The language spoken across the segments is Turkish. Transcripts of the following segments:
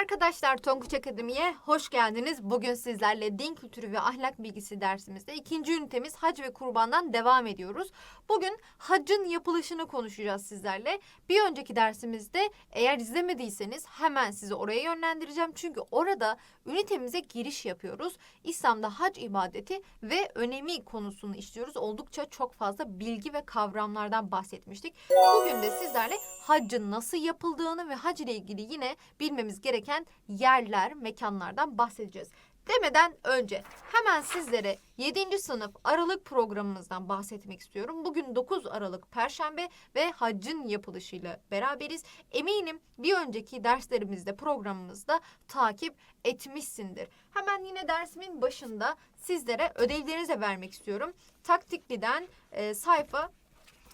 arkadaşlar Tonguç Akademi'ye hoş geldiniz. Bugün sizlerle din kültürü ve ahlak bilgisi dersimizde ikinci ünitemiz hac ve kurbandan devam ediyoruz. Bugün hacın yapılışını konuşacağız sizlerle. Bir önceki dersimizde eğer izlemediyseniz hemen sizi oraya yönlendireceğim. Çünkü orada ünitemize giriş yapıyoruz. İslam'da hac ibadeti ve önemi konusunu işliyoruz. Oldukça çok fazla bilgi ve kavramlardan bahsetmiştik. Bugün de sizlerle haccın nasıl yapıldığını ve hac ile ilgili yine bilmemiz gereken yerler, mekanlardan bahsedeceğiz. Demeden önce hemen sizlere 7. sınıf Aralık programımızdan bahsetmek istiyorum. Bugün 9 Aralık Perşembe ve haccın yapılışıyla beraberiz. Eminim bir önceki derslerimizde programımızda takip etmişsindir. Hemen yine dersimin başında sizlere ödevlerinizi de vermek istiyorum. Taktikliden e, sayfa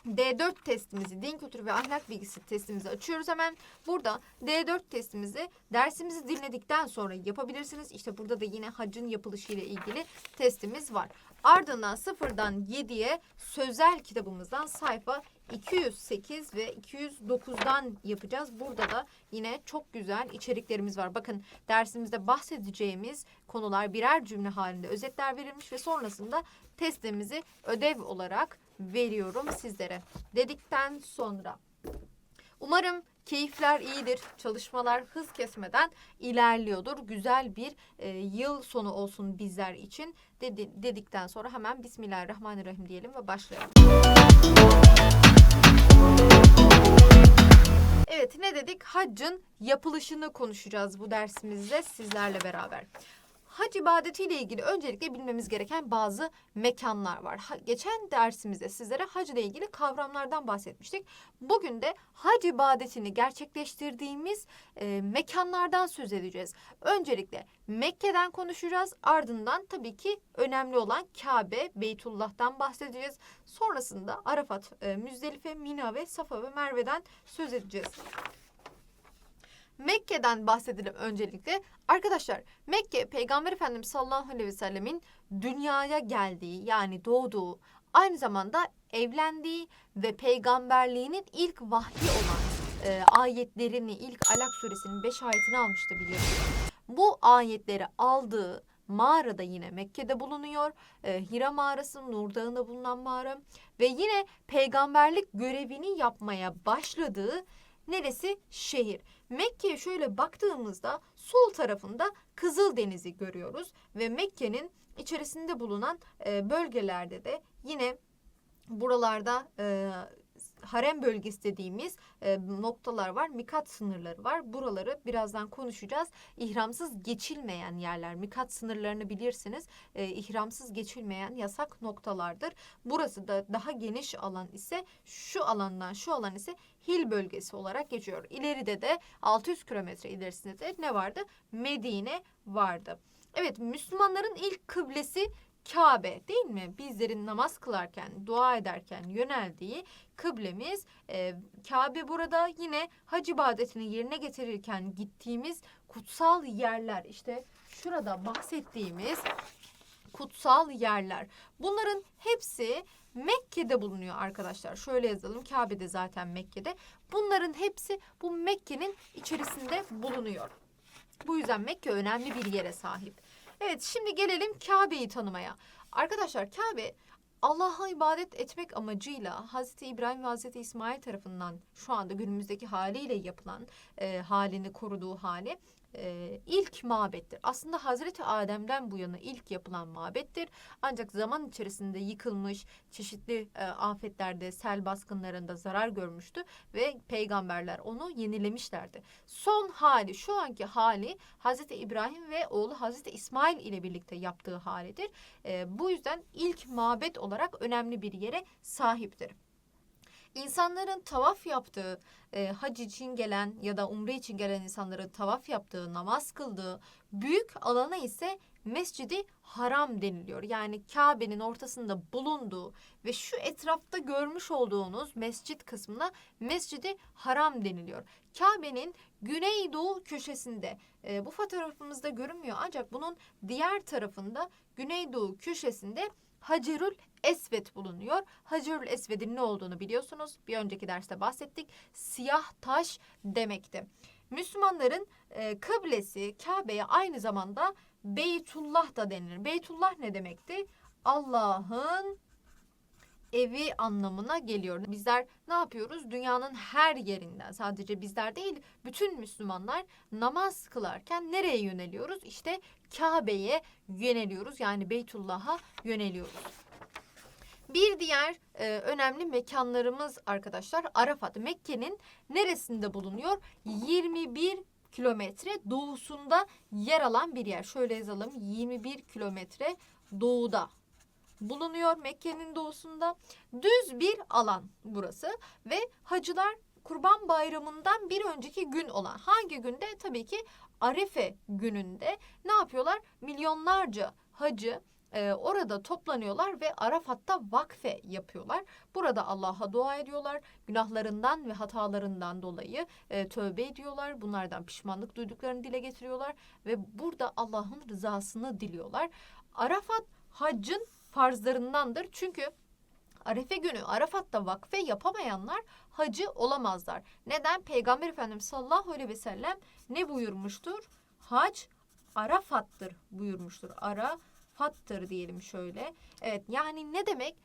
D4 testimizi, din kültürü ve ahlak bilgisi testimizi açıyoruz hemen. Burada D4 testimizi dersimizi dinledikten sonra yapabilirsiniz. İşte burada da yine hacın yapılışı ile ilgili testimiz var. Ardından sıfırdan 7'ye sözel kitabımızdan sayfa 208 ve 209'dan yapacağız. Burada da yine çok güzel içeriklerimiz var. Bakın dersimizde bahsedeceğimiz konular birer cümle halinde özetler verilmiş ve sonrasında testimizi ödev olarak veriyorum sizlere. Dedikten sonra umarım keyifler iyidir. Çalışmalar hız kesmeden ilerliyordur. Güzel bir e, yıl sonu olsun bizler için dedi, dedikten sonra hemen Bismillahirrahmanirrahim diyelim ve başlayalım. Evet ne dedik? Haccın yapılışını konuşacağız bu dersimizde sizlerle beraber. Hac ibadetiyle ilgili öncelikle bilmemiz gereken bazı mekanlar var. Ha- geçen dersimizde sizlere hac ile ilgili kavramlardan bahsetmiştik. Bugün de hac ibadetini gerçekleştirdiğimiz e, mekanlardan söz edeceğiz. Öncelikle Mekke'den konuşacağız. Ardından tabii ki önemli olan Kabe, Beytullah'tan bahsedeceğiz. Sonrasında Arafat, e, Müzdelife, Mina ve Safa ve Merve'den söz edeceğiz. Mekke'den bahsedelim öncelikle. Arkadaşlar Mekke Peygamber Efendimiz sallallahu aleyhi ve sellemin dünyaya geldiği yani doğduğu aynı zamanda evlendiği ve peygamberliğinin ilk vahyi olan e, ayetlerini ilk Alak suresinin 5 ayetini almıştı biliyorsunuz. Bu ayetleri aldığı mağarada yine Mekke'de bulunuyor. E, Hira mağarası, Nur Dağı'nda bulunan mağara ve yine peygamberlik görevini yapmaya başladığı neresi? Şehir. Mekke'ye şöyle baktığımızda sol tarafında Kızıldeniz'i görüyoruz ve Mekke'nin içerisinde bulunan e, bölgelerde de yine buralarda e, harem bölgesi dediğimiz e, noktalar var. Mikat sınırları var. Buraları birazdan konuşacağız. İhramsız geçilmeyen yerler. Mikat sınırlarını bilirsiniz. E, ihramsız geçilmeyen yasak noktalardır. Burası da daha geniş alan ise şu alandan şu alan ise Hil bölgesi olarak geçiyor. İleride de 600 kilometre ilerisinde de ne vardı? Medine vardı. Evet Müslümanların ilk kıblesi Kabe değil mi? Bizlerin namaz kılarken, dua ederken yöneldiği kıblemiz e, Kabe burada yine hac ibadetini yerine getirirken gittiğimiz kutsal yerler. İşte şurada bahsettiğimiz kutsal yerler. Bunların hepsi Mekke'de bulunuyor arkadaşlar. Şöyle yazalım. Kabe'de zaten Mekke'de. Bunların hepsi bu Mekke'nin içerisinde bulunuyor. Bu yüzden Mekke önemli bir yere sahip. Evet şimdi gelelim Kabe'yi tanımaya. Arkadaşlar Kabe Allah'a ibadet etmek amacıyla Hazreti İbrahim ve Hazreti İsmail tarafından şu anda günümüzdeki haliyle yapılan e, halini koruduğu hali e, ilk mabettir. Aslında Hazreti Adem'den bu yana ilk yapılan mabettir. Ancak zaman içerisinde yıkılmış, çeşitli e, afetlerde, sel baskınlarında zarar görmüştü ve peygamberler onu yenilemişlerdi. Son hali, şu anki hali Hazreti İbrahim ve oğlu Hazreti İsmail ile birlikte yaptığı halidir. E, bu yüzden ilk mabet olarak önemli bir yere sahiptir. İnsanların tavaf yaptığı, e, hac için gelen ya da umre için gelen insanların tavaf yaptığı, namaz kıldığı büyük alana ise Mescidi Haram deniliyor. Yani Kabe'nin ortasında bulunduğu ve şu etrafta görmüş olduğunuz mescit kısmına Mescidi Haram deniliyor. Kabe'nin güneydoğu köşesinde e, bu fotoğrafımızda görünmüyor ancak bunun diğer tarafında güneydoğu köşesinde Hacerül Esved bulunuyor. Hacerül Esved'in ne olduğunu biliyorsunuz. Bir önceki derste bahsettik. Siyah taş demekti. Müslümanların e, kıblesi Kabe'ye aynı zamanda Beytullah da denilir. Beytullah ne demekti? Allah'ın evi anlamına geliyor. Bizler ne yapıyoruz? Dünyanın her yerinden sadece bizler değil bütün Müslümanlar namaz kılarken nereye yöneliyoruz? İşte Kabe'ye yöneliyoruz. Yani Beytullah'a yöneliyoruz. Bir diğer e, önemli mekanlarımız arkadaşlar Arafat. Mekke'nin neresinde bulunuyor? 21 kilometre doğusunda yer alan bir yer. Şöyle yazalım 21 kilometre doğuda bulunuyor Mekke'nin doğusunda. Düz bir alan burası ve hacılar Kurban Bayramı'ndan bir önceki gün olan hangi günde? Tabii ki Arefe gününde ne yapıyorlar? Milyonlarca hacı e, orada toplanıyorlar ve Arafat'ta vakfe yapıyorlar. Burada Allah'a dua ediyorlar. Günahlarından ve hatalarından dolayı e, tövbe ediyorlar. Bunlardan pişmanlık duyduklarını dile getiriyorlar ve burada Allah'ın rızasını diliyorlar. Arafat haccın farzlarındandır. Çünkü Arefe günü Arafat'ta vakfe yapamayanlar hacı olamazlar. Neden? Peygamber Efendimiz sallallahu aleyhi ve sellem ne buyurmuştur? Hac Arafat'tır buyurmuştur. Arafat'tır diyelim şöyle. Evet yani ne demek?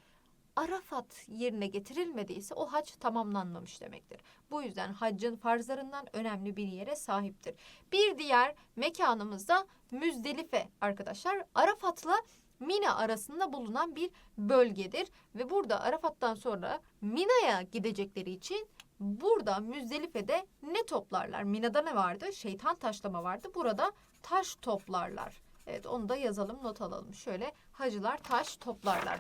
Arafat yerine getirilmediyse o hac tamamlanmamış demektir. Bu yüzden haccın farzlarından önemli bir yere sahiptir. Bir diğer mekanımız da Müzdelife arkadaşlar. Arafat'la Mina arasında bulunan bir bölgedir ve burada Arafat'tan sonra Mina'ya gidecekleri için burada Müzdelife'de ne toplarlar? Mina'da ne vardı? Şeytan taşlama vardı. Burada taş toplarlar. Evet onu da yazalım not alalım. Şöyle hacılar taş toplarlar.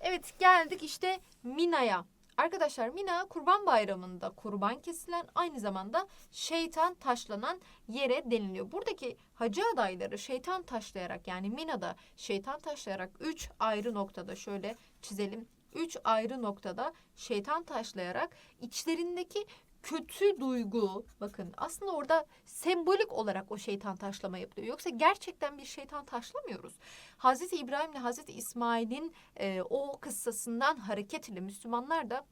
Evet geldik işte Mina'ya. Arkadaşlar Mina Kurban Bayramı'nda kurban kesilen aynı zamanda şeytan taşlanan yere deniliyor. Buradaki hacı adayları şeytan taşlayarak yani Mina'da şeytan taşlayarak 3 ayrı noktada şöyle çizelim. 3 ayrı noktada şeytan taşlayarak içlerindeki kötü duygu bakın aslında orada sembolik olarak o şeytan taşlama yapılıyor. Yoksa gerçekten bir şeytan taşlamıyoruz. Hazreti İbrahim ile Hazreti İsmail'in e, o kıssasından hareketle Müslümanlar da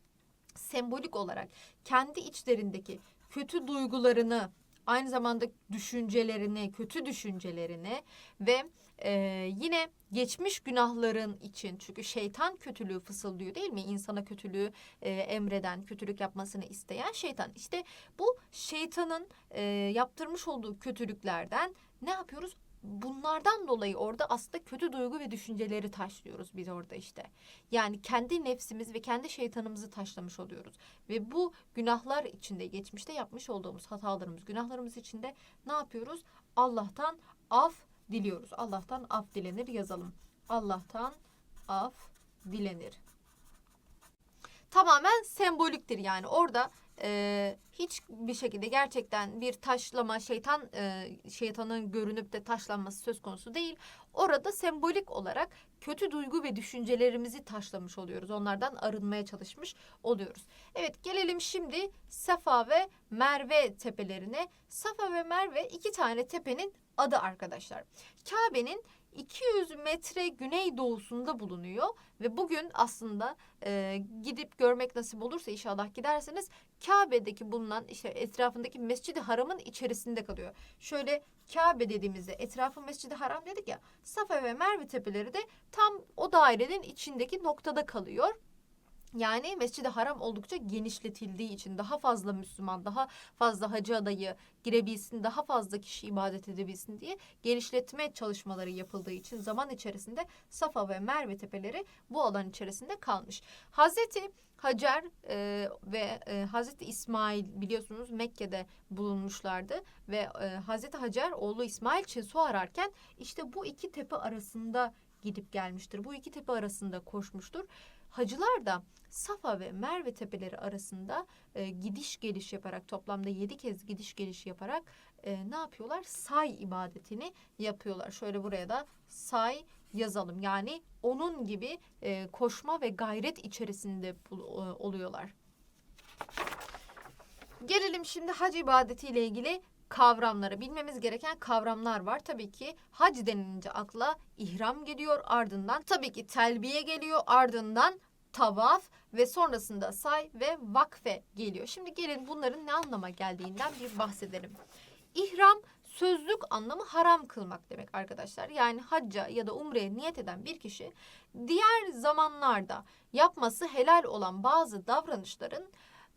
sembolik olarak kendi içlerindeki kötü duygularını aynı zamanda düşüncelerini, kötü düşüncelerini ve e, yine geçmiş günahların için çünkü şeytan kötülüğü fısıldıyor değil mi? İnsana kötülüğü e, emreden, kötülük yapmasını isteyen şeytan. İşte bu şeytanın e, yaptırmış olduğu kötülüklerden ne yapıyoruz? Bunlardan dolayı orada aslında kötü duygu ve düşünceleri taşlıyoruz biz orada işte. Yani kendi nefsimiz ve kendi şeytanımızı taşlamış oluyoruz. Ve bu günahlar içinde geçmişte yapmış olduğumuz hatalarımız, günahlarımız içinde ne yapıyoruz? Allah'tan af diliyoruz. Allah'tan af dilenir yazalım. Allah'tan af dilenir. Tamamen semboliktir yani orada e, hiçbir şekilde gerçekten bir taşlama şeytan e, şeytanın görünüp de taşlanması söz konusu değil. Orada sembolik olarak kötü duygu ve düşüncelerimizi taşlamış oluyoruz. Onlardan arınmaya çalışmış oluyoruz. Evet gelelim şimdi Safa ve Merve tepelerine. Safa ve Merve iki tane tepenin adı arkadaşlar. Kabe'nin 200 metre güneydoğusunda bulunuyor ve bugün aslında e, gidip görmek nasip olursa inşallah giderseniz Kabe'deki bulunan işte etrafındaki Mescid-i Haram'ın içerisinde kalıyor. Şöyle Kabe dediğimizde etrafı Mescid-i Haram dedik ya Safa ve Merve tepeleri de tam o dairenin içindeki noktada kalıyor. Yani Mescid-i Haram oldukça genişletildiği için daha fazla Müslüman, daha fazla hacı adayı girebilsin, daha fazla kişi ibadet edebilsin diye genişletme çalışmaları yapıldığı için zaman içerisinde Safa ve Merve tepeleri bu alan içerisinde kalmış. Hazreti Hacer e, ve e, Hazreti İsmail biliyorsunuz Mekke'de bulunmuşlardı ve e, Hazreti Hacer oğlu İsmail için su ararken işte bu iki tepe arasında gidip gelmiştir. Bu iki tepe arasında koşmuştur. Hacılar da Safa ve Merve tepeleri arasında e, gidiş geliş yaparak toplamda yedi kez gidiş geliş yaparak e, ne yapıyorlar? Say ibadetini yapıyorlar. Şöyle buraya da say yazalım. Yani onun gibi e, koşma ve gayret içerisinde e, oluyorlar. Gelelim şimdi hac ibadetiyle ilgili kavramlara. Bilmemiz gereken kavramlar var. Tabii ki hac denilince akla ihram geliyor ardından tabii ki telbiye geliyor ardından tavaf ve sonrasında say ve vakfe geliyor. Şimdi gelin bunların ne anlama geldiğinden bir bahsedelim. İhram sözlük anlamı haram kılmak demek arkadaşlar. Yani hacca ya da umreye niyet eden bir kişi diğer zamanlarda yapması helal olan bazı davranışların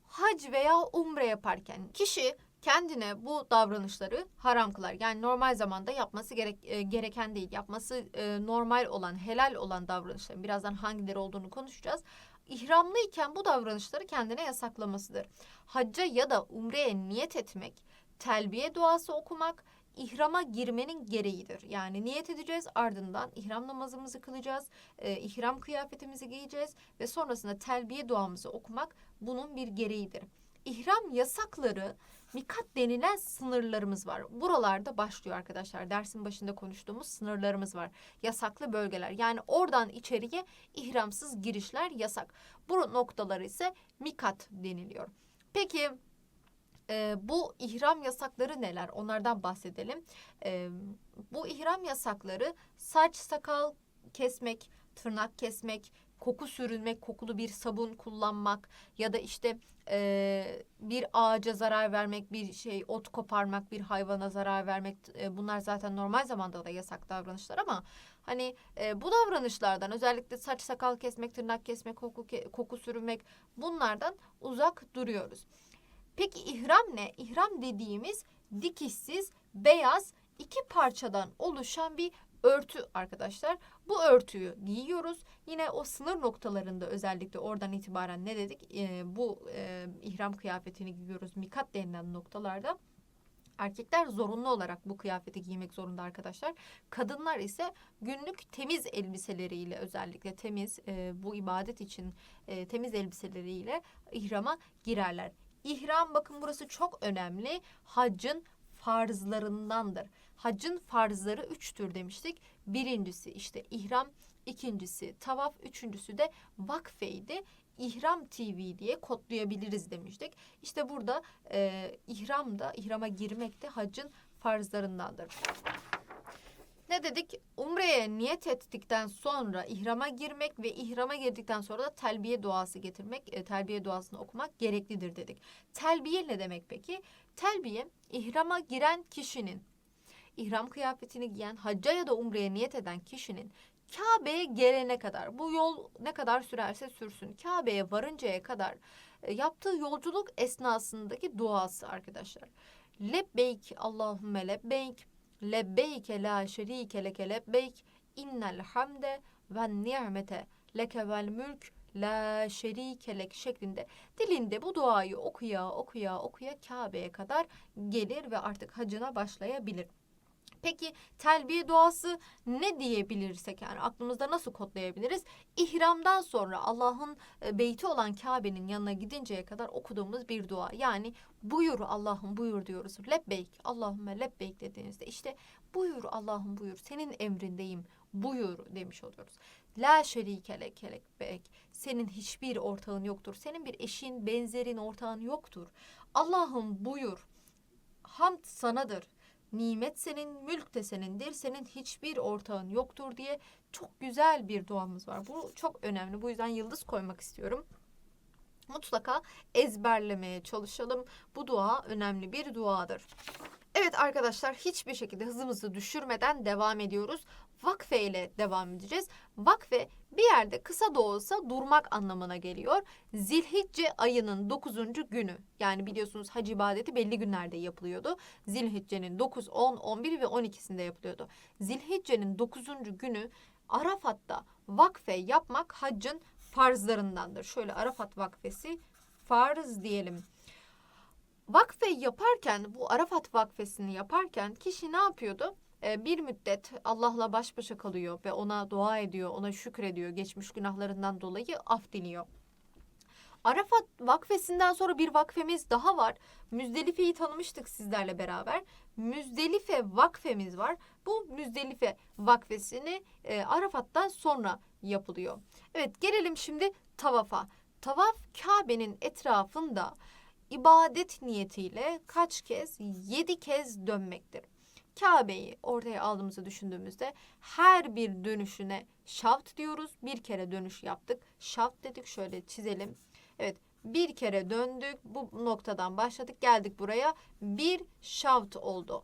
hac veya umre yaparken kişi kendine bu davranışları haram kılar. Yani normal zamanda yapması gerek, e, gereken değil. Yapması e, normal olan, helal olan davranışların birazdan hangileri olduğunu konuşacağız. İhramlıyken bu davranışları kendine yasaklamasıdır. Hacca ya da umreye niyet etmek, telbiye duası okumak, ihrama girmenin gereğidir. Yani niyet edeceğiz ardından ihram namazımızı kılacağız, e, ihram kıyafetimizi giyeceğiz ve sonrasında telbiye duamızı okumak bunun bir gereğidir. İhram yasakları mikat denilen sınırlarımız var. Buralarda başlıyor arkadaşlar. Dersin başında konuştuğumuz sınırlarımız var. Yasaklı bölgeler. Yani oradan içeriye ihramsız girişler yasak. Bu noktalar ise mikat deniliyor. Peki e, bu ihram yasakları neler? Onlardan bahsedelim. E, bu ihram yasakları saç sakal kesmek, tırnak kesmek, koku sürünmek, kokulu bir sabun kullanmak ya da işte e, bir ağaca zarar vermek, bir şey ot koparmak, bir hayvana zarar vermek e, bunlar zaten normal zamanda da yasak davranışlar ama hani e, bu davranışlardan özellikle saç sakal kesmek, tırnak kesmek, koku koku sürünmek bunlardan uzak duruyoruz. Peki ihram ne? İhram dediğimiz dikişsiz, beyaz iki parçadan oluşan bir örtü arkadaşlar. Bu örtüyü giyiyoruz. Yine o sınır noktalarında özellikle oradan itibaren ne dedik? Ee, bu e, ihram kıyafetini giyiyoruz. Mikat denilen noktalarda. Erkekler zorunlu olarak bu kıyafeti giymek zorunda arkadaşlar. Kadınlar ise günlük temiz elbiseleriyle özellikle temiz e, bu ibadet için e, temiz elbiseleriyle ihrama girerler. İhram bakın burası çok önemli. Haccın farzlarındandır. Haccın farzları üçtür demiştik. Birincisi işte ihram, ikincisi tavaf, üçüncüsü de vakfeydi. İhram TV diye kodlayabiliriz demiştik. İşte burada e, ihram da, ihrama girmek de haccın farzlarındandır. Ne dedik? Umreye niyet ettikten sonra ihrama girmek ve ihrama girdikten sonra da telbiye duası getirmek, e, telbiye duasını okumak gereklidir dedik. Telbiye ne demek peki? Telbiye ihrama giren kişinin, ihram kıyafetini giyen, hacca ya da umreye niyet eden kişinin Kabe'ye gelene kadar, bu yol ne kadar sürerse sürsün, Kabe'ye varıncaya kadar e, yaptığı yolculuk esnasındaki duası arkadaşlar. Lebbeyk Allahümme lebbeyk Lebbeyke la şerike leke lebbeyk innel hamde ve ni'mete leke vel mülk la şerike lek şeklinde dilinde bu duayı okuya okuya okuya Kabe'ye kadar gelir ve artık hacına başlayabilir. Peki telbiye duası ne diyebilirsek yani aklımızda nasıl kodlayabiliriz? İhramdan sonra Allah'ın e, beyti olan Kabe'nin yanına gidinceye kadar okuduğumuz bir dua. Yani buyur Allah'ım buyur diyoruz. Lebbeyk Allahümme lebbeyk dediğinizde işte buyur Allah'ım buyur senin emrindeyim buyur demiş oluyoruz. La şerike leke lebbeyk senin hiçbir ortağın yoktur. Senin bir eşin, benzerin, ortağın yoktur. Allah'ım buyur. Hamd sanadır. Nimet senin, mülk de senindir. Senin hiçbir ortağın yoktur diye çok güzel bir duamız var. Bu çok önemli. Bu yüzden yıldız koymak istiyorum. Mutlaka ezberlemeye çalışalım. Bu dua önemli bir duadır. Evet arkadaşlar hiçbir şekilde hızımızı düşürmeden devam ediyoruz. Vakfe ile devam edeceğiz. Vakfe bir yerde kısa da olsa durmak anlamına geliyor. Zilhicce ayının 9. günü yani biliyorsunuz hac ibadeti belli günlerde yapılıyordu. Zilhicce'nin 9, 10, 11 ve 12'sinde yapılıyordu. Zilhicce'nin 9. günü Arafat'ta vakfe yapmak haccın farzlarındandır. Şöyle Arafat vakfesi farz diyelim. Vakfe yaparken bu Arafat vakfesini yaparken kişi ne yapıyordu? Ee, bir müddet Allah'la baş başa kalıyor ve ona dua ediyor, ona şükrediyor, geçmiş günahlarından dolayı af diliyor. Arafat vakfesinden sonra bir vakfemiz daha var. Müzdelife'yi tanımıştık sizlerle beraber. Müzdelife vakfemiz var. Bu Müzdelife vakfesini e, Arafat'tan sonra yapılıyor. Evet gelelim şimdi tavafa. Tavaf Kabe'nin etrafında ibadet niyetiyle kaç kez? Yedi kez dönmektir. Kabe'yi ortaya aldığımızı düşündüğümüzde her bir dönüşüne şaft diyoruz. Bir kere dönüş yaptık. Şaft dedik. Şöyle çizelim. Evet bir kere döndük. Bu noktadan başladık. Geldik buraya. Bir şaft oldu.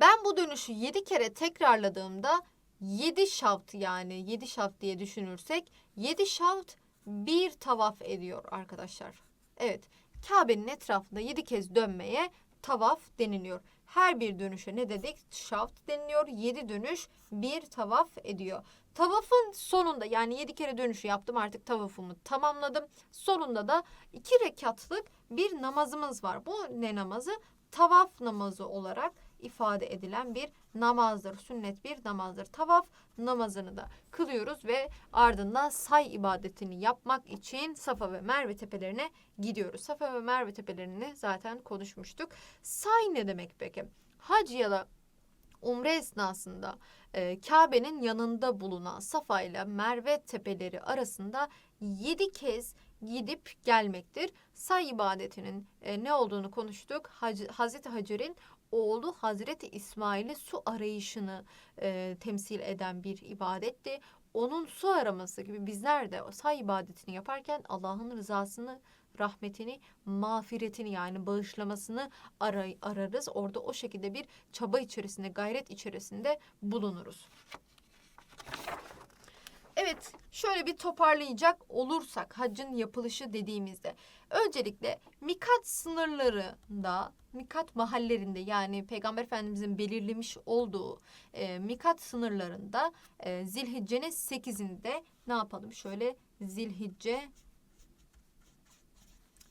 Ben bu dönüşü 7 kere tekrarladığımda 7 şaft yani 7 şaft diye düşünürsek 7 şaft bir tavaf ediyor arkadaşlar. Evet Kabe'nin etrafında 7 kez dönmeye tavaf deniliyor. Her bir dönüşe ne dedik? Şaft deniliyor. 7 dönüş bir tavaf ediyor. Tavafın sonunda yani 7 kere dönüşü yaptım artık tavafımı tamamladım. Sonunda da 2 rekatlık bir namazımız var. Bu ne namazı? Tavaf namazı olarak ifade edilen bir namazdır. Sünnet bir namazdır. Tavaf namazını da kılıyoruz ve ardından say ibadetini yapmak için Safa ve Merve tepelerine gidiyoruz. Safa ve Merve tepelerini zaten konuşmuştuk. Say ne demek peki? Hac ya da umre esnasında e, Kabe'nin yanında bulunan Safa ile Merve tepeleri arasında yedi kez gidip gelmektir. Say ibadetinin e, ne olduğunu konuştuk. Hac, Hazreti Hacer'in oğlu Hazreti İsmail'i su arayışını e, temsil eden bir ibadetti. Onun su araması gibi bizler de say ibadetini yaparken Allah'ın rızasını, rahmetini, mağfiretini yani bağışlamasını aray- ararız. Orada o şekilde bir çaba içerisinde, gayret içerisinde bulunuruz. Evet, şöyle bir toparlayacak olursak haccın yapılışı dediğimizde öncelikle mikat sınırlarında, mikat mahallerinde yani Peygamber Efendimizin belirlemiş olduğu e, mikat sınırlarında e, Zilhicce'nin 8'inde ne yapalım? Şöyle Zilhicce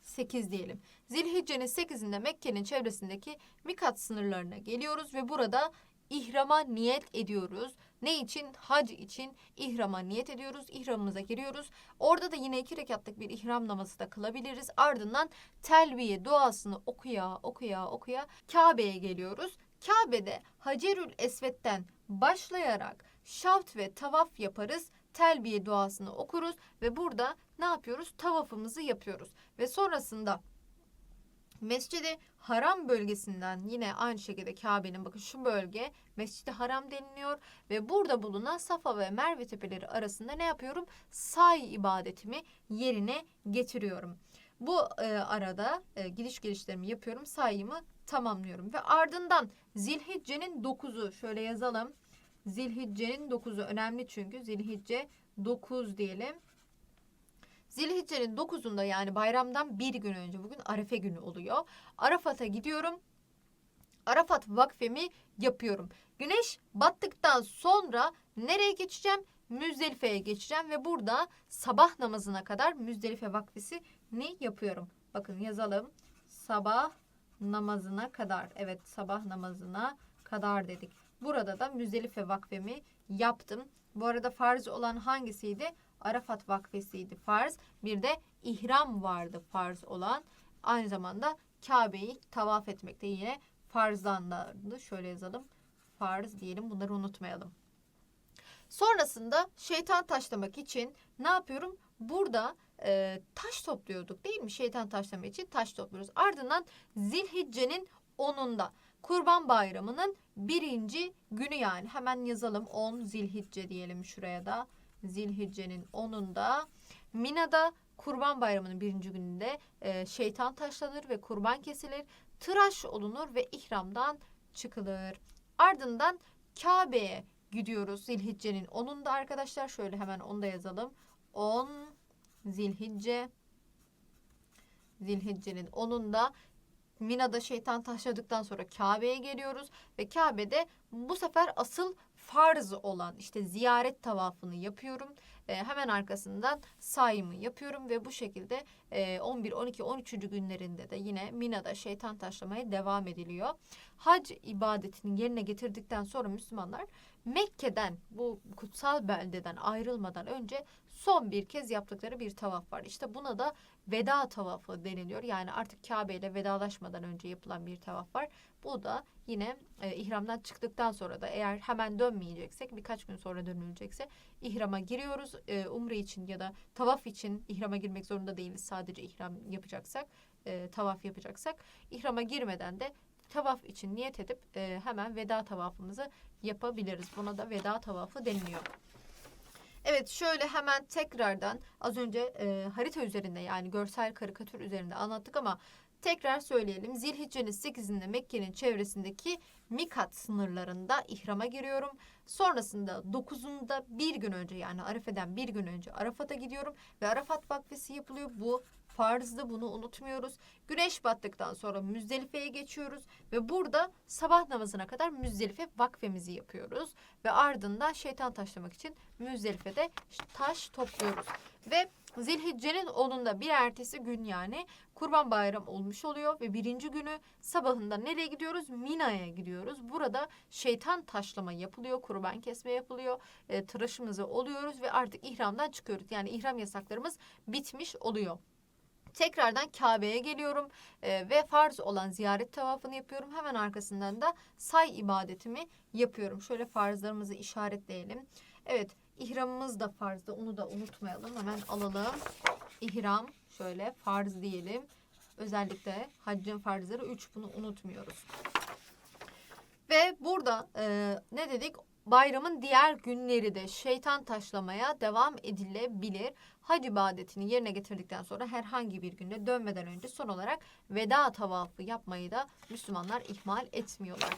8 diyelim. Zilhicce'nin 8'inde Mekke'nin çevresindeki mikat sınırlarına geliyoruz ve burada ihrama niyet ediyoruz. Ne için? Hac için ihrama niyet ediyoruz. İhramımıza giriyoruz. Orada da yine iki rekatlık bir ihram namazı da kılabiliriz. Ardından telviye duasını okuya okuya okuya Kabe'ye geliyoruz. Kabe'de Hacerül Esved'den başlayarak şaft ve tavaf yaparız. Telbiye duasını okuruz ve burada ne yapıyoruz? Tavafımızı yapıyoruz. Ve sonrasında Mescidi Haram bölgesinden yine aynı şekilde Kabe'nin bakın şu bölge Mescidi Haram deniliyor ve burada bulunan Safa ve Merve tepeleri arasında ne yapıyorum? Say ibadetimi yerine getiriyorum. Bu e, arada e, gidiş gelişlerimi yapıyorum. Sayımı tamamlıyorum ve ardından Zilhicce'nin 9'u şöyle yazalım. Zilhicce'nin 9'u önemli çünkü Zilhicce 9 diyelim. Zilhicce'nin 9'unda yani bayramdan bir gün önce bugün Arefe günü oluyor. Arafat'a gidiyorum. Arafat vakfemi yapıyorum. Güneş battıktan sonra nereye geçeceğim? Müzdelife'ye geçeceğim ve burada sabah namazına kadar Müzdelife vakfesini yapıyorum. Bakın yazalım. Sabah namazına kadar. Evet sabah namazına kadar dedik. Burada da Müzdelife vakfemi yaptım. Bu arada farz olan hangisiydi? Arafat vakfesiydi farz. Bir de ihram vardı farz olan. Aynı zamanda Kabe'yi tavaf etmekte yine farzlanlardı. Şöyle yazalım. Farz diyelim. Bunları unutmayalım. Sonrasında şeytan taşlamak için ne yapıyorum? Burada e, taş topluyorduk değil mi? Şeytan taşlamak için taş topluyoruz. Ardından Zilhicce'nin 10'unda Kurban Bayramı'nın birinci günü yani hemen yazalım 10 Zilhicce diyelim şuraya da. Zilhicce'nin 10'unda Mina'da Kurban Bayramı'nın birinci gününde e, şeytan taşlanır ve kurban kesilir. Tıraş olunur ve ihramdan çıkılır. Ardından Kabe'ye gidiyoruz Zilhicce'nin 10'unda arkadaşlar. Şöyle hemen onu da yazalım. 10 Zilhicce Zilhicce'nin 10'unda Mina'da şeytan taşladıktan sonra Kabe'ye geliyoruz ve Kabe'de bu sefer asıl farz olan işte ziyaret tavafını yapıyorum. E, hemen arkasından sayımı yapıyorum ve bu şekilde e, 11, 12, 13. günlerinde de yine Mina'da şeytan taşlamaya devam ediliyor. Hac ibadetini yerine getirdikten sonra Müslümanlar Mekke'den bu kutsal beldeden ayrılmadan önce son bir kez yaptıkları bir tavaf var. İşte buna da veda tavafı deniliyor. Yani artık Kabe ile vedalaşmadan önce yapılan bir tavaf var. Bu da yine e, ihramdan çıktıktan sonra da eğer hemen dönmeyeceksek birkaç gün sonra dönülecekse ihrama giriyoruz. E, umre için ya da tavaf için ihrama girmek zorunda değiliz. Sadece ihram yapacaksak, e, tavaf yapacaksak ihrama girmeden de tavaf için niyet edip e, hemen veda tavafımızı yapabiliriz. Buna da veda tavafı deniliyor. Evet şöyle hemen tekrardan az önce e, harita üzerinde yani görsel karikatür üzerinde anlattık ama tekrar söyleyelim. Zilhicce'nin 8'inde Mekke'nin çevresindeki Mikat sınırlarında ihrama giriyorum. Sonrasında 9'unda bir gün önce yani Arafe'den bir gün önce Arafat'a gidiyorum ve Arafat vakfesi yapılıyor. Bu farzdı bunu unutmuyoruz. Güneş battıktan sonra Müzdelife'ye geçiyoruz ve burada sabah namazına kadar Müzdelife vakfemizi yapıyoruz ve ardından şeytan taşlamak için Müzdelife'de taş topluyoruz. Ve Zilhicce'nin 10'unda bir ertesi gün yani Kurban Bayramı olmuş oluyor ve birinci günü sabahında nereye gidiyoruz? Mina'ya gidiyoruz. Burada şeytan taşlama yapılıyor, kurban kesme yapılıyor, e, tıraşımızı oluyoruz ve artık ihramdan çıkıyoruz. Yani ihram yasaklarımız bitmiş oluyor. Tekrardan Kabe'ye geliyorum e, ve farz olan ziyaret tavafını yapıyorum. Hemen arkasından da say ibadetimi yapıyorum. Şöyle farzlarımızı işaretleyelim. Evet, ihramımız da farzdı. Onu da unutmayalım. Hemen alalım. İhram şöyle farz diyelim. Özellikle haccın farzları 3 bunu unutmuyoruz. Ve burada e, ne dedik? Bayramın diğer günleri de şeytan taşlamaya devam edilebilir. Hac ibadetini yerine getirdikten sonra herhangi bir günde dönmeden önce son olarak veda tavafı yapmayı da Müslümanlar ihmal etmiyorlar.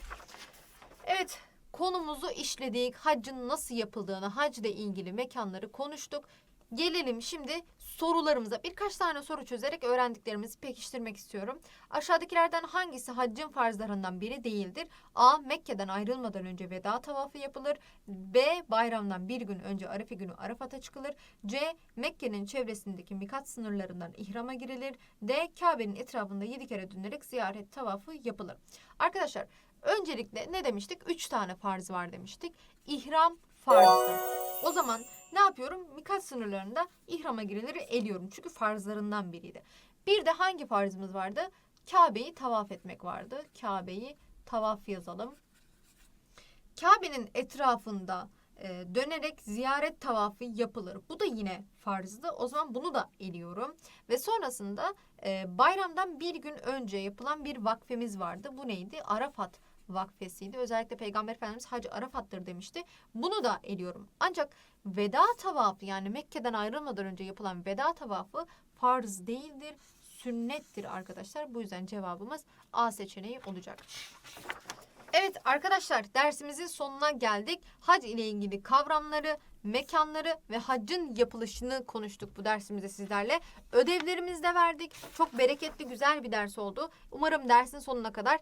Evet konumuzu işledik. Haccın nasıl yapıldığını, hac ile ilgili mekanları konuştuk. Gelelim şimdi sorularımıza. Birkaç tane soru çözerek öğrendiklerimizi pekiştirmek istiyorum. Aşağıdakilerden hangisi haccın farzlarından biri değildir? A. Mekke'den ayrılmadan önce veda tavafı yapılır. B. Bayramdan bir gün önce Arefe günü Arafat'a çıkılır. C. Mekke'nin çevresindeki mikat sınırlarından ihrama girilir. D. Kabe'nin etrafında yedi kere dönerek ziyaret tavafı yapılır. Arkadaşlar öncelikle ne demiştik? Üç tane farz var demiştik. İhram farzı. O zaman ne yapıyorum? Mikat sınırlarında ihrama girileri eliyorum. Çünkü farzlarından biriydi. Bir de hangi farzımız vardı? Kabe'yi tavaf etmek vardı. Kabe'yi tavaf yazalım. Kabe'nin etrafında e, dönerek ziyaret tavafı yapılır. Bu da yine farzdı. O zaman bunu da eliyorum. Ve sonrasında e, bayramdan bir gün önce yapılan bir vakfemiz vardı. Bu neydi? Arafat vakfesiydi. Özellikle Peygamber Efendimiz Hacı Arafat'tır demişti. Bunu da eliyorum. Ancak veda tavafı yani Mekke'den ayrılmadan önce yapılan veda tavafı farz değildir, sünnettir arkadaşlar. Bu yüzden cevabımız A seçeneği olacak. Evet arkadaşlar dersimizin sonuna geldik. Hac ile ilgili kavramları, mekanları ve haccın yapılışını konuştuk bu dersimizde sizlerle. Ödevlerimizi de verdik. Çok bereketli güzel bir ders oldu. Umarım dersin sonuna kadar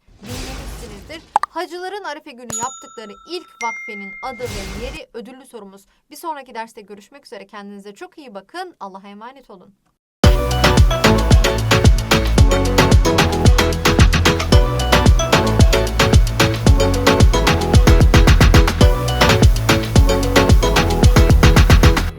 dinlemişsinizdir. Hacıların Arife günü yaptıkları ilk vakfenin adı ve yeri ödüllü sorumuz. Bir sonraki derste görüşmek üzere. Kendinize çok iyi bakın. Allah'a emanet olun.